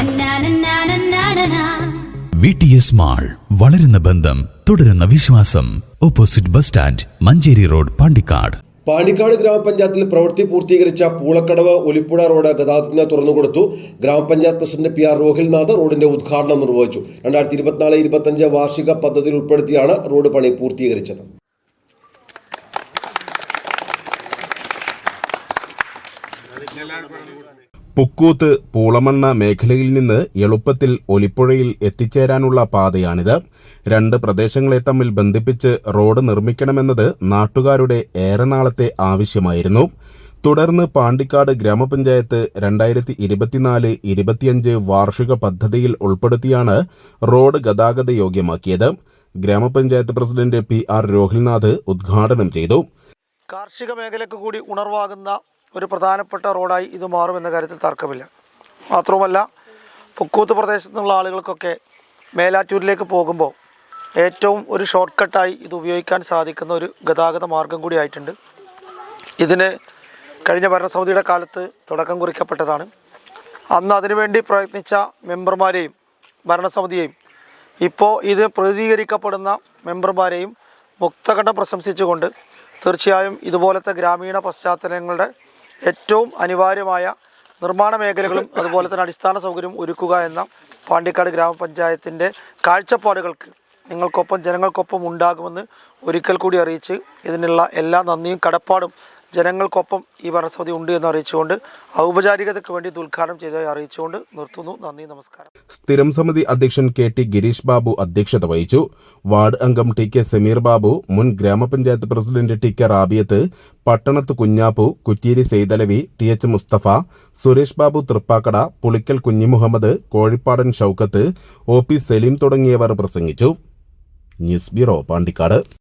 നന്നാനന്നാനന്നാനനാ. V T S mall വളരുന്ന ബന്ധം തുടരുന്ന വിശ്വാസം. Opposite bus stand Manjeri road Pandikkad. Pandikkad ഗ്രാമപഞ്ചായത്തിൽ പ്രവൃത്തി പൂർത്തീകരിച്ച പൂളക്കടവ് ഒലിപ്പുഴ റോഡ് ഗതാഗതത്തിന് തുറന്നുകൊടുത്തു ഗ്രാമപഞ്ചായത്ത് പ്രസിഡന്റ് പി ആർ രോഹിൽനാഥ് റോഡിന്റെ ഉദ്ഘാടനം നിർവഹിച്ചു. രണ്ടായിരത്തി ഇരുപത്തിനാല് ഇരുപത്തഞ്ച് വാർഷിക പദ്ധതിയിൽ ഉൾപ്പെടുത്തിയാണ് റോഡ് പണി പൂർത്തീകരിച്ചത്. പുക്കൂത്ത് പൂളമണ്ണ മേഖലയിൽ നിന്ന് എളുപ്പത്തിൽ ഒലിപ്പുഴയിൽ എത്തിച്ചേരാനുള്ള പാതയാണിത്. രണ്ട് പ്രദേശങ്ങളെ തമ്മിൽ ബന്ധിപ്പിച്ച് റോഡ് നിർമ്മിക്കണമെന്നത് നാട്ടുകാരുടെ ഏറെ നാളത്തെ ആവശ്യമായിരുന്നു. തുടർന്ന് പാണ്ടിക്കാട് ഗ്രാമപഞ്ചായത്ത് രണ്ടായിരത്തി ഇരുപത്തിനാല് ഇരുപത്തിയഞ്ച് വാർഷിക പദ്ധതിയിൽ ഉൾപ്പെടുത്തിയാണ് റോഡ് ഗതാഗത യോഗ്യമാക്കിയത്. ഗ്രാമപഞ്ചായത്ത് പ്രസിഡന്റ് പി ആർ രോഹിൽനാഥ് ഉദ്ഘാടനം ചെയ്തു. കാർഷിക മേഖലയ്ക്ക് കൂടി ഉണർവാകുന്ന ഒരു പ്രധാനപ്പെട്ട റോഡായി ഇത് മാറുമെന്ന കാര്യത്തിൽ തർക്കമില്ല. മാത്രവുമല്ല പുക്കൂത്ത് പ്രദേശത്തു നിന്നുള്ള ആളുകൾക്കൊക്കെ മേലാറ്റൂരിലേക്ക് പോകുമ്പോൾ ഏറ്റവും ഒരു ഷോർട്ട് കട്ടായി ഇത് ഉപയോഗിക്കാൻ സാധിക്കുന്ന ഒരു ഗതാഗത മാർഗം കൂടി ആയിട്ടുണ്ട്. ഇതിന് കഴിഞ്ഞ ഭരണസമിതിയുടെ കാലത്ത് തുടക്കം കുറിക്കപ്പെട്ടതാണ്. അന്ന് അതിനുവേണ്ടി പ്രയത്നിച്ച മെമ്പർമാരെയും ഭരണസമിതിയെയും ഇപ്പോൾ ഇത് പ്രതിനിധീകരിക്കപ്പെടുന്ന മെമ്പർമാരെയും മുക്തകണ്ഠം പ്രശംസിച്ചുകൊണ്ട് തീർച്ചയായും ഇതുപോലത്തെ ഗ്രാമീണ പശ്ചാത്തലങ്ങളുടെ ഏറ്റവും അനിവാര്യമായ നിർമ്മാണ മേഖലകളും അതുപോലെ തന്നെ അടിസ്ഥാന സൗകര്യം ഒരുക്കുക എന്ന പാണ്ടിക്കാട് ഗ്രാമപഞ്ചായത്തിന്റെ കാഴ്ചപ്പാടുകൾക്ക് നിങ്ങൾക്കൊപ്പം ജനങ്ങൾക്കൊപ്പം ഉണ്ടാകുമെന്ന് ഒരിക്കൽ കൂടി അറിയിച്ച് ഇതിനുള്ള എല്ലാ നന്ദിയും കടപ്പാടും ജനങ്ങൾക്കൊപ്പം ഈ ഭരണസമിതി ഉണ്ട് എന്ന് അറിയിച്ചുകൊണ്ട് ഔപചാരികതയ്ക്ക് വേണ്ടി ഉദ്ഘാടനം ചെയ്തതായി അറിയിച്ചുകൊണ്ട് നിർത്തുന്നു. നന്ദി നമസ്കാരം. സ്ഥിരം സമിതി അധ്യക്ഷൻ കെ ടി ഗിരീഷ് ബാബു അധ്യക്ഷത വഹിച്ചു. വാർഡ് അംഗം ടി കെ സമീർ ബാബു മുൻ ഗ്രാമപഞ്ചായത്ത് president T K Rabiyath Pattanath Kunjappu Kutteeri Saidalavi T H Musthafa Suresh Babu Thrippakkada Pulikkal Kunhimuhammed Kozhippadan Shoukath O P Saleem തുടങ്ങിയവർ പ്രസംഗിച്ചു. News bureau Pandikkad.